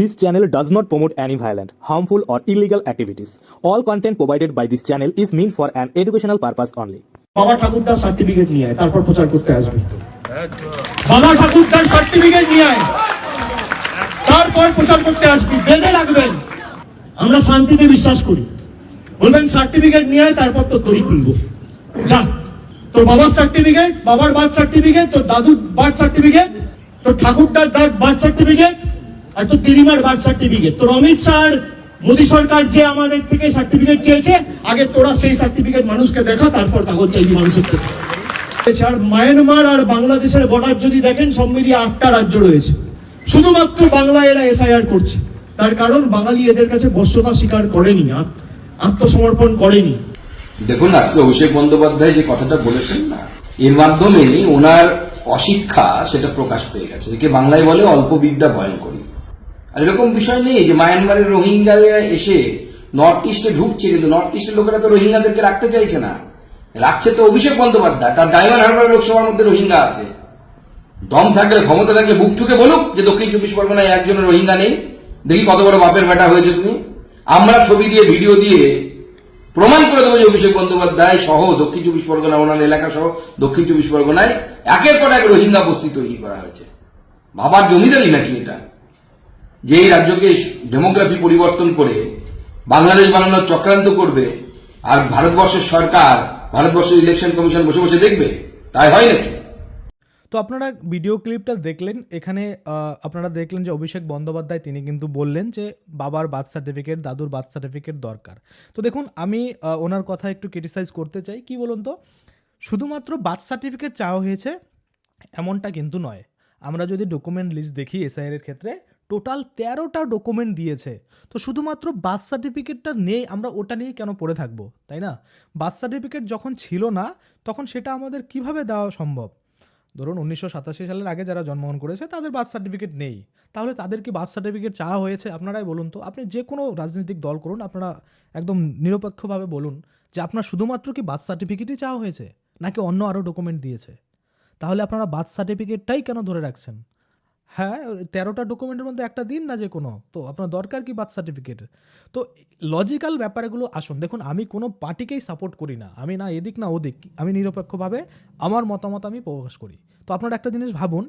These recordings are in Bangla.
This channel does not promote any violent, harmful, or illegal activities. All content provided by this channel is meant for an educational purpose only. বাবা ঠাকুরদার সার্টিফিকেট নিয়ে আয় তারপর প্রচার করতে আসবি। বাবা ঠাকুরদার সার্টিফিকেট নিয়ে আয় তারপর প্রচার করতে আসবি। বেঁধে রাখবেন। আমরা শান্তিতে বিশ্বাস করি। বলবেন সার্টিফিকেট নিয়ে আয় তারপর তো দড়ি খুলবো। যা তোর বাবার সার্টিফিকেট বাবার বার্থ সার্টিফিকেট তোর দাদুর বার্থ সার্টিফিকেট তোর ঠাকুরদার বার্থ সার্টিফিকেট আর দিদিমার বার্থ সার্টিফিকেট তোর অমিত মোদী সরকার যে আমাদের থেকে সার্টিফিকেট চেয়েছে, আগে তোরা সেই সার্টিফিকেট মানুষকে দেখা, তারপর কাগজ চাইবি মানুষের আর মায়ানমার আর বাংলাদেশের বর্ডার যদি দেখেন, সব মিলিয়ে আটটা রাজ্য রয়েছে। শুধুমাত্র বাংলা এরা এসআইআর করছে। তার কারণ, বাঙালি এদের কাছে বশ্যতা স্বীকার করেনি, আত- আত্মসমর্পণ করেনি। দেখুন, আজকে অভিষেক বন্দ্যোপাধ্যায় যে কথাটা বলেছেন না, এর মাধ্যমে ওনার অশিক্ষা সেটা প্রকাশ পেয়ে গেছে। একে বাংলায় বলে অল্প বিদ্যা ভয়ঙ্করী আর এরকম বিষয় নেই যে মায়ানমারের রোহিঙ্গা এসে নর্থ ইস্টে ঢুকছে, কিন্তু নর্থ ইস্টের লোকেরা তো রোহিঙ্গাদেরকে রাখতে চাইছে না। রাখছে তো অভিষেক বন্দ্যোপাধ্যায়, তার ডায়মন্ড হারবার লোকসভার মধ্যে রোহিঙ্গা আছে। দম থাকলে, ক্ষমতা থাকলে বুক ঠুকে বলুক যে দক্ষিণ চব্বিশ পরগনায় একজনের রোহিঙ্গা নেই। দেখি কত বড় বাপের বেটা হয়েছে তুমি। আমরা ছবি দিয়ে, ভিডিও দিয়ে প্রমাণ করে দেবো যে অভিষেক বন্দ্যোপাধ্যায় সহ দক্ষিণ চব্বিশ পরগনা ওনার এলাকা সহ দক্ষিণ চব্বিশ পরগনায় একের পর এক রোহিঙ্গা বস্তি তৈরি করা হয়েছে। বাবার জমিদারি নাকি এটা? যে এই রাজ্যকে ডেমোগ্রাফি পরিবর্তন করে বাংলাদেশ বানানোর চক্রান্ত করবে, আর ভারতবর্ষের সরকার, ভারতবর্ষের ইলেকশন কমিশন বসে বসে দেখবে, তাই হয় নাকি? তো আপনারা ভিডিও ক্লিপটা দেখলেন, এখানে আপনারা দেখলেন যে অভিষেক বন্দ্যোপাধ্যায় তিনি কিন্তু বললেন যে বাবার বার্থ সার্টিফিকেট দাদুর বার্থ সার্টিফিকেট দরকার। তো দেখুন, আমি ওনার কথা একটু ক্রিটিসাইজ করতে চাই। কি বলুন তো? শুধুমাত্র বার্থ সার্টিফিকেট চাওয়া হয়েছে, এমনটা কিন্তু নয়। আমরা যদি ডকুমেন্ট লিস্ট দেখি এসআইআর এর ক্ষেত্রে টোটাল তেরোটা ডকুমেন্ট দিয়েছে। তো শুধুমাত্র বার্থ সার্টিফিকেটটা নেই, আমরা ওটা নিয়ে কেন পড়ে থাকব, তাই না? বার্থ সার্টিফিকেট যখন ছিল না, তখন সেটা আমাদের কীভাবে দেওয়া সম্ভব? ধরুন উনিশশো সাতাশি সালের আগে যারা জন্মগ্রহণ করেছে, তাদের বার্থ সার্টিফিকেট নেই। তাহলে তাদের কি বার্থ সার্টিফিকেট চাওয়া হয়েছে? আপনারাই বলুন তো। আপনি যে কোনো রাজনৈতিক দল করুন, আপনারা একদম নিরপেক্ষভাবে বলুন যে আপনার শুধুমাত্র কি বার্থ সার্টিফিকেটই চাওয়া হয়েছে, নাকি অন্য আরও ডকুমেন্ট দিয়েছে? তাহলে আপনারা বার্থ সার্টিফিকেটটাই কেন ধরে রাখছেন? হ্যাঁ তেরোটা ডকুমেন্টের মধ্যে একটা দিন না যে কোনো? তো আপনার দরকার কি বার্থ সার্টিফিকেটের তো লজিক্যাল ব্যাপারগুলো আসুন। দেখুন, আমি কোনো পার্টিকেই সাপোর্ট করি না। আমি না এদিক না ওদিক। আমি নিরপেক্ষভাবে আমার মতামত আমি প্রকাশ করি। তো আপনারা একটা জিনিস ভাবুন,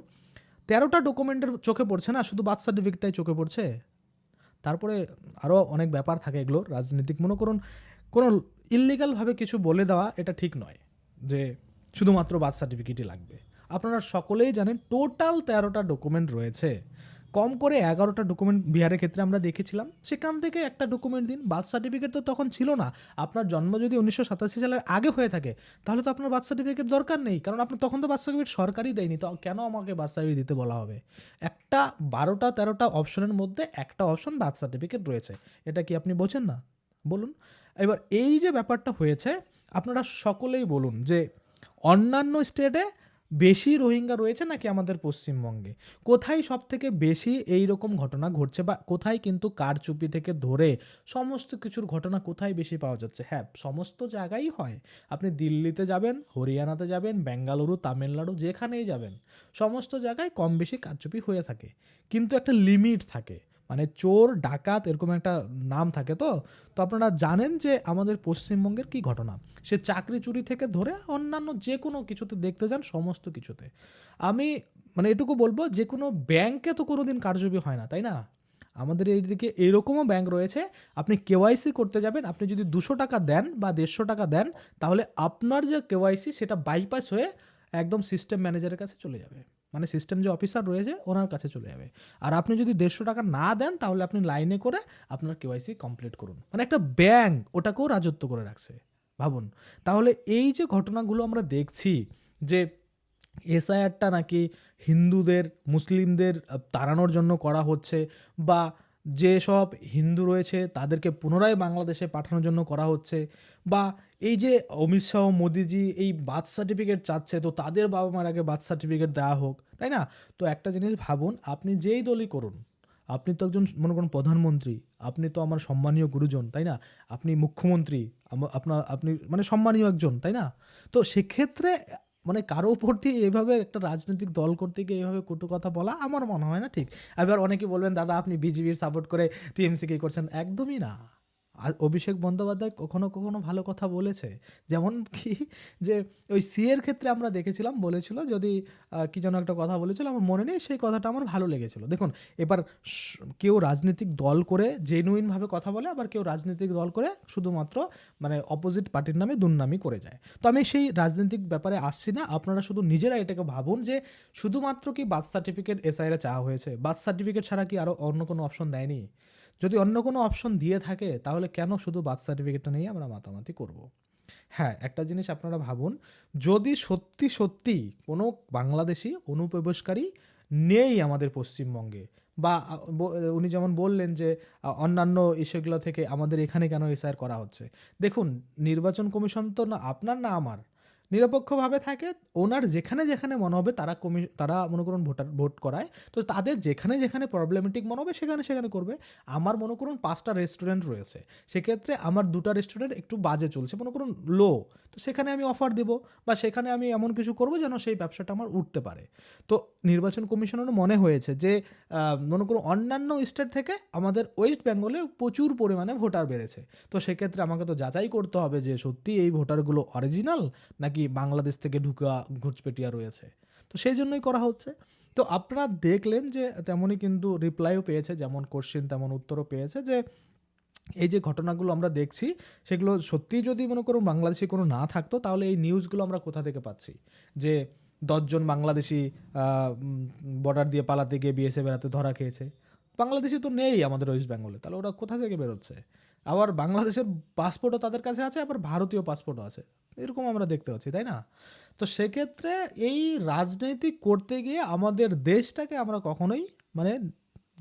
তেরোটা ডকুমেন্টের চোখে পড়ছে না, শুধু বার্থ সার্টিফিকেটটাই চোখে পড়ছে? তারপরে আরও অনেক ব্যাপার থাকে এগুলো, রাজনীতিক। মনে করুন, কোনো ইলিগালভাবে কিছু বলে দেওয়া এটা ঠিক নয় যে শুধুমাত্র বার্থ সার্টিফিকেটই লাগবে। আপনারা সকলেই জানেন টোটাল তেরোটা ডকুমেন্ট রয়েছে। কম করে এগারোটা ডকুমেন্ট বিহারের ক্ষেত্রে আমরা দেখেছিলাম। সেখান থেকে একটা ডকুমেন্ট দিন, বার্থ সার্টিফিকেট তো তখন ছিল না। আপনার জন্ম যদি উনিশশো সাতাশি সালের আগে হয়ে থাকে, তাহলে তো আপনার বার্থ সার্টিফিকেট দরকার নেই। কারণ আপনার তখন তো বার্থ সার্টিফিকেট সরকারই দেয়নি, তো কেন আমাকে বার্থ সার্টিফিকেট দিতে বলা হবে? একটা বারোটা তেরোটা অপশনের মধ্যে একটা অপশন বার্থ সার্টিফিকেট রয়েছে। এটা কি আপনি বোঝেন না? বলুন। এবার এই যে ব্যাপারটা হয়েছে, আপনারা সকলেই বলুন যে অন্যান্য স্টেটে বেশি রোহিঙ্গা রয়েছে নাকি আমাদের পশ্চিমবঙ্গে? কোথায় সব থেকে বেশি এই রকম ঘটনা ঘটছে বা কোথায় কিন্তু কারচুপি থেকে ধরে সমস্ত কিছুর ঘটনা কোথায় বেশি পাওয়া যাচ্ছে? হ্যাঁ সমস্ত জায়গায় হয়। আপনি দিল্লিতে যাবেন, হরিয়ানাতে যাবেন, বেঙ্গালুরু, তামিলনাড়ু, যেখানেই যাবেন, সমস্ত জায়গায় কম বেশি কারচুপি হয়ে থাকে। কিন্তু একটা লিমিট থাকে। মানে চোর, ডাকাত এরকম একটা নাম থাকে তো। তো আপনারা জানেন যে আমাদের পশ্চিমবঙ্গের কি ঘটনা? সে চাকরি চুরি থেকে ধরে অন্যান্য যে কোনো কিছুতে দেখতে যান সমস্ত কিছুতে। আমি মানে এটুকু বলব যে কোনো ব্যাংকে তো কোনো দিন কারচুপি হয় না, তাই না? আমাদের এইদিকে এরকমও ব্যাংক রয়েছে। আপনি কেওয়াইসি করতে যাবেন, আপনি যদি দুশো টাকা দেন বা দেড়শো টাকা দেন, তাহলে আপনার যে কেওয়াইসি সেটা বাইপাস হয়ে একদম সিস্টেম ম্যানেজারের কাছে চলে যাবে। মানে সিস্টেম যে অফিসার রয়েছে, ওনার কাছে চলে যাবে। আর আপনি যদি দেড়শো টাকা না দেন, তাহলে আপনি লাইনে করে আপনার কেওয়াইসি কমপ্লিট করুন। মানে একটা ব্যাংক ওটাকেও রাজত্ব করে রাখছে, ভাবুন। তাহলে এই যে ঘটনাগুলো আমরা দেখছি, যে এসআইআরটা নাকি হিন্দুদের, মুসলিমদের তাড়ানোর জন্য করা হচ্ছে, বা যেসব হিন্দু রয়েছে তাদেরকে পুনরায় বাংলাদেশে পাঠানোর জন্য করা হচ্ছে, বা এই যে অমিত শাহ, মোদিজি এই বার্থ সার্টিফিকেট চাচ্ছে, তো তাদের বাবা মার আগে বার্থ সার্টিফিকেট দেওয়া হোক, তাই না? তো একটা জিনিস ভাবুন, আপনি যেই দলই করুন, আপনি তো একজন মনে করুন প্রধানমন্ত্রী, আপনি তো আমার সম্মানীয় গুরুজন, তাই না? আপনি মুখ্যমন্ত্রী আপনার আপনি মানে সম্মানীয় একজন, তাই না? তো সেক্ষেত্রে মানে কারও উপর দিয়ে এভাবে একটা রাজনৈতিক দল করতে গিয়ে এভাবে কটু কথা বলা আমার মনে হয় না ঠিক। এবার অনেকে বলবেন, দাদা, আপনি বিজেপির সাপোর্ট করে টিএমসি কে করছেন। একদমই না। অভিষেক বন্দ্যোপাধ্যায় কখনো কখনো ভালো কথা বলেছে। যেমন কি যে ওই সি এর ক্ষেত্রে আমরা দেখেছিলাম, বলেছিল যদি কি যেন একটা কথা বলেছিল, আমার মনে নেই, সেই কথাটা আমার ভালো লেগেছিল। দেখুন, এবার কেউ রাজনৈতিক দল করে জেনুইনভাবে কথা বলে, আবার কেউ রাজনৈতিক দল করে শুধুমাত্র মানে অপোজিট পার্টির নামে দুর্নামি করে যায়। তো আমি সেই রাজনৈতিক ব্যাপারে আসছি না, আপনারা শুধু নিজেরা এটাকে ভাবুন যে শুধুমাত্র কি বার্থ সার্টিফিকেট এসআইরে চাওয়া হয়েছে। বার্থ সার্টিফিকেট ছাড়া কি আরও অন্য কোনো অপশন দেয়নি? যদি অন্য কোনো অপশন দিয়ে থাকে, তাহলে কেন শুধু বার্থ সার্টিফিকেটটা নিয়ে আমরা মাতামাতি করব? হ্যাঁ একটা জিনিস আপনারা ভাবুন, যদি সত্যি সত্যি কোনো বাংলাদেশি অনুপ্রবেশকারী নেই আমাদের পশ্চিমবঙ্গে, বা উনি যেমন বললেন যে অন্যান্য ইস্যুগুলো থেকে আমাদের এখানে কেন এসআর করা হচ্ছে? দেখুন, নির্বাচন কমিশন তো না, আপনার না আমার। নিরপেক্ষভাবে থাকে, ওনার যেখানে যেখানে মনে হবে তারা কমি, তারা মনে করুন ভোটার, ভোট করায়। তো তাদের যেখানে যেখানে প্রবলেমেটিক মনে হবে সেখানে সেখানে করবে। আমার মনে করুন পাঁচটা রেস্টুরেন্ট রয়েছে। সেক্ষেত্রে আমার দুটা রেস্টুরেন্ট একটু বাজে চলছে, মনে করুন লো তো সেখানে আমি অফার দেবো বা সেখানে আমি এমন কিছু করব যেন সেই ব্যবসাটা আমার উঠতে পারে। তো নির্বাচন কমিশনেরও মনে হয়েছে যে মনে করুন অন্যান্য স্টেট থেকে আমাদের ওয়েস্ট বেঙ্গলে প্রচুর পরিমাণে ভোটার বেড়েছে। তো সেক্ষেত্রে আমাকে তো যাচাই করতে হবে যে সত্যি এই ভোটারগুলো অরিজিনাল নাকি বাংলাদেশ থেকে ঢুকা ঘুচপেটিয়া রয়েছে। তো সেই জন্যই করা হচ্ছে। তো আপনারা দেখলেন যে তেমনই কিন্তু রিপ্লাইও পেয়েছে, যেমন কোশ্চেন তেমন উত্তরও পেয়েছে যে এই যে ঘটনাগুলো আমরা দেখছি, সেগুলো সত্যিই যদি মনে করুন বাংলাদেশে কোনো না থাকতো, তাহলে এই নিউজগুলো আমরা কোথা থেকে পাচ্ছি? যে দশজন বাংলাদেশি বর্ডার দিয়ে পালাতে গিয়ে বিএসএ বেড়াতে ধরা খেয়েছে। বাংলাদেশি তো নেই আমাদের ওয়েস্ট বেঙ্গলে তাহলে ওরা কোথা থেকে বেরোচ্ছে? আবার বাংলাদেশের পাসপোর্টও তাদের কাছে আছে, আবার ভারতীয় পাসপোর্টও আছে। এরকম আমরা দেখতে পাচ্ছি, তাই না? তো সেক্ষেত্রে এই রাজনৈতিক করতে গিয়ে আমাদের দেশটাকে আমরা কখনোই মানে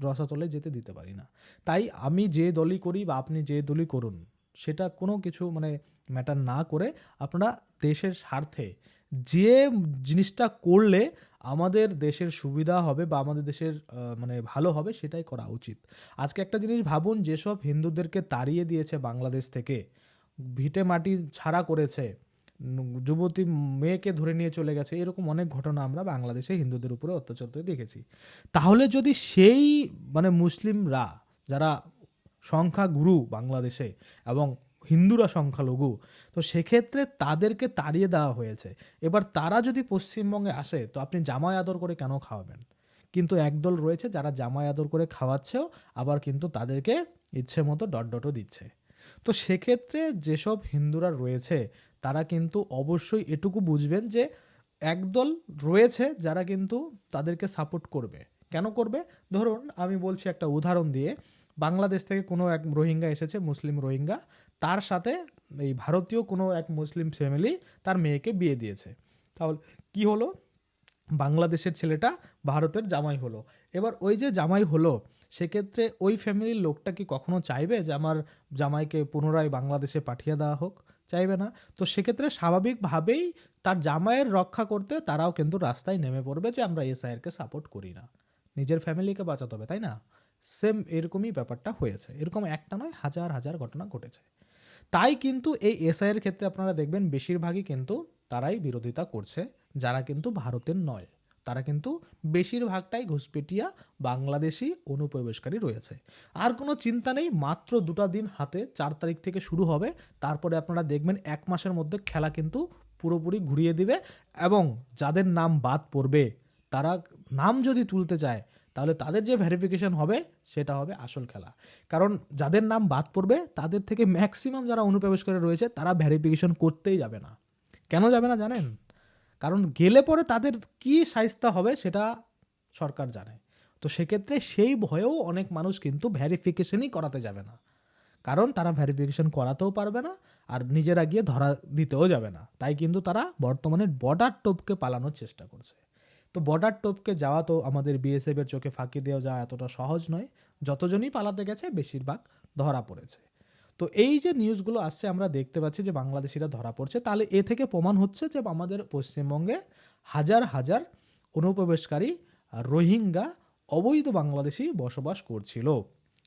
রসাতলে যেতে দিতে পারি না। তাই আমি যে দলই করি বা আপনি যে দলই করুন, সেটা কোনো কিছু মানে ম্যাটার না করে আপনারা দেশের স্বার্থে যে জিনিসটা করলে আমাদের দেশের সুবিধা হবে বা আমাদের দেশের মানে ভালো হবে সেটাই করা উচিত। আজকে একটা জিনিস ভাবুন, যেসব হিন্দুদেরকে তাড়িয়ে দিয়েছে বাংলাদেশ থেকে, ভিটে মাটি ছাড়া করেছে, যুবতী মেয়েকে ধরে নিয়ে চলে গেছে, এরকম অনেক ঘটনা আমরা বাংলাদেশে হিন্দুদের উপরে অত্যাচার দেখেছি। তাহলে যদি সেই মানে মুসলিমরা, যারা সংখ্যাগুরু বাংলাদেশে এবং হিন্দুরা সংখ্যালঘু। তো সেক্ষেত্রে তাদেরকে তাড়িয়ে দেওয়া হয়েছে। এবার তারা যদি পশ্চিমবঙ্গে আসে, তো আপনি জামাই আদর করে কেন খাওয়াবেন? কিন্তু একদল রয়েছে যারা জামাই আদর করে খাওয়াচ্ছেও, আবার কিন্তু তাদেরকে ইচ্ছে মতো ডট ডটও দিচ্ছে। তো সেক্ষেত্রে যেসব হিন্দুরা রয়েছে, তারা কিন্তু অবশ্যই এটুকু বুঝবেন যে, একদল রয়েছে যারা কিন্তু তাদেরকে সাপোর্ট করবে। কেন করবে? ধরুন, আমি বলছি একটা উদাহরণ দিয়ে, বাংলাদেশ থেকে কোনো এক রোহিঙ্গা এসেছে, মুসলিম রোহিঙ্গা। তার সাথে এই ভারতীয় কোনো এক মুসলিম ফ্যামিলি তার মেয়েকে বিয়ে দিয়েছে। তাহলে কি হলো? বাংলাদেশের ছেলেটা ভারতের জামাই হলো। এবার ওই যে জামাই হলো, সেক্ষেত্রে ওই ফ্যামিলির লোকটা কি কখনো চাইবে যে আমার জামাইকে পুনরায় বাংলাদেশে পাঠিয়ে দেওয়া হোক? চাইবে না। তো সেক্ষেত্রে স্বাভাবিকভাবেই তার জামাইয়ের রক্ষা করতে তারাও কিন্তু রাস্তায় নেমে পড়বে যে আমরা এসআইআরকে সাপোর্ট করি না। নিজের ফ্যামিলিকে বাঁচাতে হবে, তাই না? সেম এরকমই ব্যাপারটা হয়েছে। এরকম একটা নয়, হাজার হাজার ঘটনা ঘটেছে। তাই কিন্তু এই এসআইয়ের ক্ষেত্রে আপনারা দেখবেন বেশিরভাগই কিন্তু তারাই বিরোধিতা করছে, যারা কিন্তু ভারতের নয়। তারা কিন্তু বেশিরভাগটাই ঘুষপেটিয়া বাংলাদেশি অনুপ্রবেশকারী রয়েছে। আর কোনো চিন্তা নেই, মাত্র দুটা দিন হাতে চার তারিখ থেকে শুরু হবে, তারপরে আপনারা দেখবেন এক মাসের মধ্যে খেলা কিন্তু পুরোপুরি ঘুরিয়ে দিবে এবং যাদের নাম বাদ পড়বে, তারা নাম যদি তুলতে চায় তাহলে তাদের যে ভেরিফিকেশন হবে, সেটা হবে আসল খেলা। কারণ যাদের নাম বাদ পড়বে, তাদের থেকে ম্যাক্সিমাম যারা অনুপ্রবেশ করে রয়েছে, তারা ভেরিফিকেশন করতেই যাবে না। কেন যাবে না জানেন? কারণ গেলে পরে তাদের কি সাইজটা হবে, সেটা সরকার জানে। তো সেক্ষেত্রে সেই ভয়েও অনেক মানুষ কিন্তু ভ্যারিফিকেশনই করাতে যাবে না। কারণ তারা ভ্যারিফিকেশন করাতেও পারবে না, আর নিজেরা গিয়ে ধরা দিতেও যাবে না। তাই কিন্তু তারা বর্তমানে বর্ডার টোপকে পালানোর চেষ্টা করছে। তো বর্ডার টোপকে যাওয়া তো আমাদের বিএসএফের চোখে ফাঁকি দেওয়া যাওয়া এতটা সহজ নয়। যতজনই পালাতে গেছে বেশিরভাগ ধরা পড়েছে। তো এই যে নিউজগুলো আসছে, আমরা দেখতে পাচ্ছি যে বাংলাদেশিরা ধরা পড়ছে। তাহলে এ থেকে প্রমাণ হচ্ছে যে আমাদের পশ্চিমবঙ্গে হাজার হাজার অনুপ্রবেশকারী রোহিঙ্গা অবৈধ বাংলাদেশি বসবাস করছিল।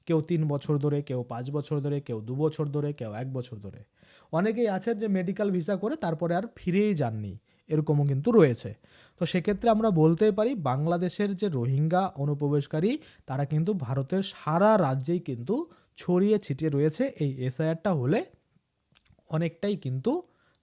কেউ তিন বছর ধরে, কেউ পাঁচ বছর ধরে, কেউ দু বছর ধরে, কেউ এক বছর ধরে। অনেকেই আছে যে মেডিকেল ভিসা করে তারপরে আর ফিরেই যাননি। এরকমও কিন্তু রয়েছে। তো সেক্ষেত্রে আমরা বলতেই পারি, বাংলাদেশের যে রোহিঙ্গা অনুপ্রবেশকারী, তারা কিন্তু ভারতের সারা রাজ্যেই কিন্তু ছড়িয়ে ছিটিয়ে রয়েছে। এই এসআইআরটা হলে অনেকটাই কিন্তু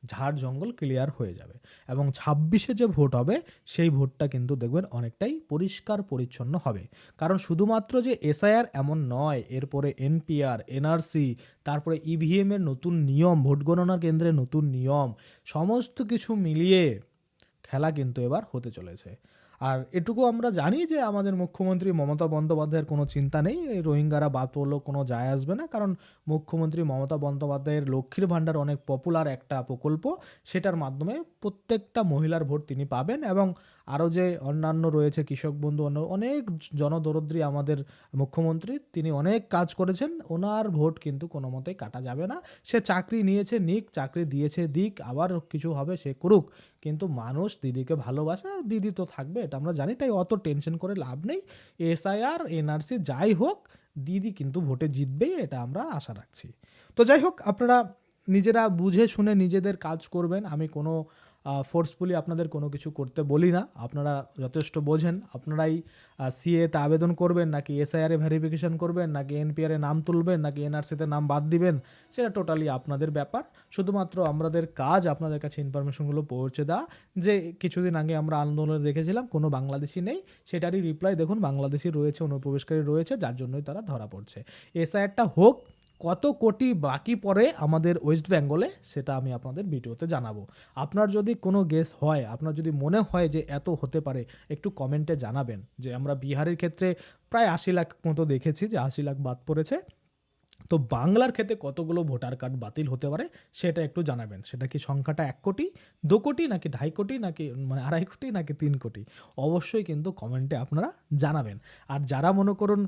ঝাড় জঙ্গল ক্লিয়ার হয়ে যাবে। এবং ছাব্বিশে যে ভোট হবে, সেই ভোটটা কিন্তু দেখবেন অনেকটাই পরিষ্কার পরিচ্ছন্ন হবে। কারণ শুধুমাত্র যে এসআইআর এমন নয়, এরপরে এনপিআর এনআরসি তারপরে ইভিএমের নতুন নিয়ম, ভোট গণনা কেন্দ্রের নতুন নিয়ম, সমস্ত কিছু মিলিয়ে খেলা কিন্তু এবার হতে চলেছে। আর এটুকু আমরা জানি যে আমাদের মুখ্যমন্ত্রী মমতা বন্দ্যোপাধ্যায়ের কোনো চিন্তা নেই এই রোহিঙ্গারা বাদ পড়লেও কোনো যায় আসবে না, কারণ মুখ্যমন্ত্রী মমতা বন্দ্যোপাধ্যায়ের লক্ষ্মীর ভাণ্ডার অনেক পপুলার একটা প্রকল্প, সেটার মাধ্যমে প্রত্যেকটা মহিলার ভোট তিনি পাবেন এবং আরও যে অন্যান্য রয়েছে কৃষক বন্ধু, অন্য অনেক জনদরিদ্রী আমাদের মুখ্যমন্ত্রী, তিনি অনেক কাজ করেছেন, ওনার ভোট কিন্তু কোনো মতেই কাটা যাবে না। সে চাকরি নিয়েছে, নিক, চাকরি দিয়েছে, দিক, আবার কিছু হবে, সে করুক। কিন্তু মানুষ দিদিকে ভালোবাসে, আর দিদি তো থাকবে, এটা আমরা জানি, তাই অত টেনশন করে লাভ নেই। এসআইআর, এনআরসি যাই হোক, দিদি কিন্তু ভোটে জিতবেই, এটা আমরা আশা রাখছি। তো যাই হোক, আপনারা নিজেরা বুঝে শুনে নিজেদের কাজ করবেন, আমি কোনো ফোর্সফুলি আপনাদের কোনো কিছু করতে বলি না। আপনারা যথেষ্ট বোঝেন। আপনারাই সিএতে আবেদন করবেন, নাকি এসআইআর ভেরিফিকেশন করবেন, নাকি এনপিআর নাম তুলবেন, নাকি এনআরসিতে নাম বাদ দিবেন, সেটা টোটালি আপনাদের ব্যাপার। শুধুমাত্র আমাদের কাজ, আপনাদের কাছে ইনফরমেশনগুলো পৌঁছে দেওয়া। যে কিছুদিন আগে আমরা আন্দোলনে দেখেছিলাম, কোনো বাংলাদেশি নেই, সেটারই রিপ্লাই দেখুন, বাংলাদেশি রয়েছে, অনুপ্রবেশকারী রয়েছে, যার জন্যই তারা ধরা পড়ছে। এসআইআরটা হোক কত কোটি বাকি পড়ে আমাদের ওয়েস্ট বেঙ্গলে সেটা আমি আপনাদের ভিডিওতে জানাব। আপনার যদি কোনো গেস হয়, আপনার যদি মনে হয় যে এত হতে পারে, একটু কমেন্টে জানাবেন। যে আমরা বিহারের ক্ষেত্রে প্রায় আশি লাখ মতো দেখেছি, যে আশি লাখ বাদ পড়েছে। তো বাংলার ক্ষেত্রে কতগুলো ভোটার কার্ড বাতিল হতে পারে সেটা একটু জানাবেন। সেটা কি সংখ্যাটা এক কোটি, দু কোটি নাকি ঢাই কোটি নাকি মানে আড়াই কোটি নাকি তিন কোটি? অবশ্যই কিন্তু কমেন্টে আপনারা জানাবেন। আর যারা মনে করুন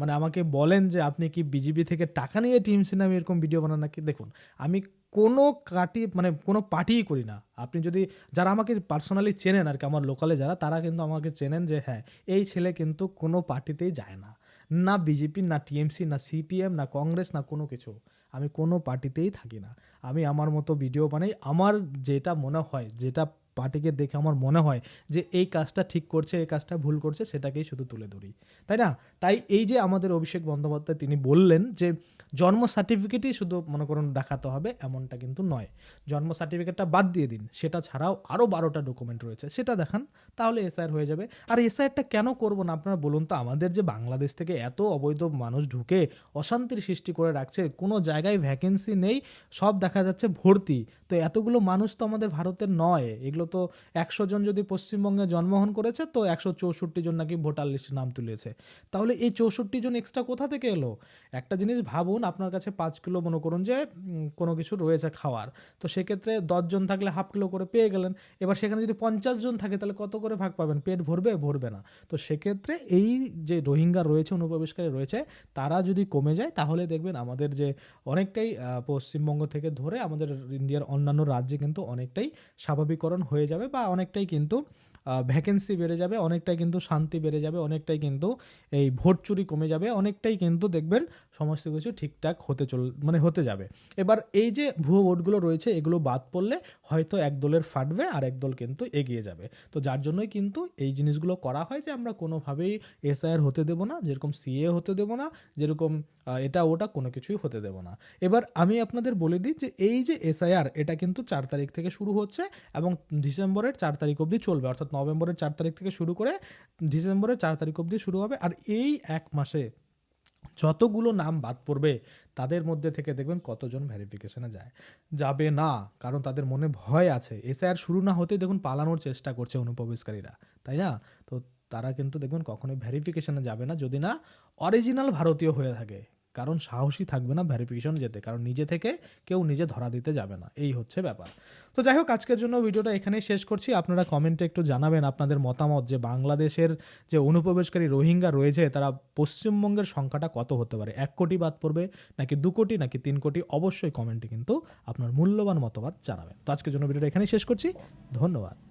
মানে আমাকে বলেন যে আপনি কি বিজেপি থেকে টাকা নিয়ে টিম সিনেমা এরকম ভিডিও বানান নাকি, দেখুন, আমি কোনো কাটি মানে কোনো পার্টিই করি না। আপনি যদি, যারা আমাকে পার্সোনালি চেনেন আর কি, আমার লোকালে যারা, তারা কিন্তু আমাকে চেনেন যে হ্যাঁ এই ছেলে কিন্তু কোনো পার্টিতেই যায় না। না বিজেপি, না টিএমসি, না সিপিএম, না কংগ্রেস, না কোনো কিছু। আমি কোনো পার্টিতেই থাকি না। আমি আমার মতো ভিডিও বানাই। আমার যেটা মনে হয়, যেটা পার্টিকে দেখে আমার মনে হয় যে এই কাজটা ঠিক করছে, এই কাজটা ভুল করছে, সেটাকেই শুধু তুলে ধরি। তাই না? তাই এই যে আমাদের অভিষেক বন্দ্যোপাধ্যায় তিনি বললেন যে জন্ম সার্টিফিকেটই শুধু মনে করুন দেখাতে হবে, এমনটা কিন্তু নয়। জন্ম সার্টিফিকেটটা বাদ দিয়ে দিন, সেটা ছাড়াও আরও বারোটা ডকুমেন্ট রয়েছে, সেটা দেখান, তাহলে এসআইআর হয়ে যাবে। আর এসআইআরটা কেন করব না আপনারা বলুন তো? আমাদের যে বাংলাদেশ থেকে এত অবৈধ মানুষ ঢুকে অশান্তির সৃষ্টি করে রাখছে, কোনো জায়গায় ভ্যাকেন্সি নেই, সব দেখা যাচ্ছে ভর্তি। তো এতগুলো মানুষ তো আমাদের ভারতের নয়, এগুলো তো একশো জন যদি পশ্চিমবঙ্গে জন্মগ্রহণ করেছে, তো একশো চৌষট্টি জন নাকি ভোটার লিস্টে নাম তুলেছে। তাহলে এই চৌষট্টি জন এক্সট্রা কোথা থেকে এলো? একটা জিনিস ভাবুন আপনার কাছে পাঁচ কিলো মনে করুন যে কোনো কিছু রয়েছে খাওয়ার। তো সেক্ষেত্রে দশজন থাকলে হাফ কিলো করে পেয়ে গেলেন। এবার সেখানে যদি পঞ্চাশ জন থাকে, তাহলে কত করে ভাগ পাবেন? পেট ভরবে ভরবে না। তো সেক্ষেত্রে এই যে রোহিঙ্গা রয়েছে, অনুপ্রবেশকারী রয়েছে, তারা যদি কমে যায়, তাহলে দেখবেন আমাদের যে অনেকটাই পশ্চিমবঙ্গ থেকে ধরে আমাদের ইন্ডিয়ার অন্যান্য রাজ্যে কিন্তু অনেকটাই স্বাভাবিকরণ হয়ে যাবে বা অনেকটাই কিন্তু ভ্যাকেন্সি বেড়ে যাবে, অনেকটাই কিন্তু শান্তি বেড়ে যাবে, অনেকটাই কিন্তু এই ভোট চুরি কমে যাবে, অনেকটাই কিন্তু দেখবেন সমস্ত কিছু ঠিকঠাক হতে চল মানে হতে যাবে। এবার এই যে ভুয়ো ভোটগুলো রয়েছে, এগুলো বাদ পড়লে হয়তো এক দলের ফাটবে আর এক দল কিন্তু এগিয়ে যাবে। তো যার জন্যই কিন্তু এই জিনিসগুলো করা হয় যে, আমরা কোনোভাবেই এসআইআর হতে দেবো না, যেরকম সিএ হতে দেবো না, যেরকম এটা ওটা কোনো কিছুই হতে দেবো না। এবার আমি আপনাদের বলে দিই যে, এই যে এসআইআর, এটা কিন্তু চার তারিখ থেকে শুরু হচ্ছে এবং ডিসেম্বরের চার তারিখ অবধি চলবে। অর্থাৎ নভেম্বরের চার তারিখ থেকে শুরু করে ডিসেম্বরের চার তারিখ অবধি শুরু হবে। আর এই এক মাসে যতগুলো নাম বাদ পড়বে, তাদের মধ্যে থেকে দেখবেন কতজন ভেরিফিকেশনে যায়। যাবে না, কারণ তাদের মনে ভয় আছে। এসআইআর শুরু না হতেই দেখুন পালানোর চেষ্টা করছে অনুপ্রবেশকারীরা, তাই না? তো তারা কিন্তু দেখবেন কখনোই ভেরিফিকেশনে যাবে না, যদি না অরিজিনাল ভারতীয় হয়ে থাকে। কারণ সাহসী থাকবে না ভেরিফিকেশন যেতে, কারণ নিজে থেকে কেউ নিজে ধরা দিতে যাবে না, এই হচ্ছে ব্যাপার। তো যাই হোক, আজকের জন্য ভিডিওটা এখানেই শেষ করছি। আপনারা কমেন্টে একটু জানাবেন আপনাদের মতামত যে বাংলাদেশের যে অনুপ্রবেশকারী রোহিঙ্গা রয়েছে, তারা পশ্চিমবঙ্গের সংখ্যাটা কত হতে পারে? এক কোটি বাদ পড়বে নাকি দু কোটি নাকি তিন কোটি? অবশ্যই কমেন্টে কিন্তু আপনার মূল্যবান মতামত জানাবেন। তো আজকের জন্য ভিডিওটা এখানেই শেষ করছি। ধন্যবাদ।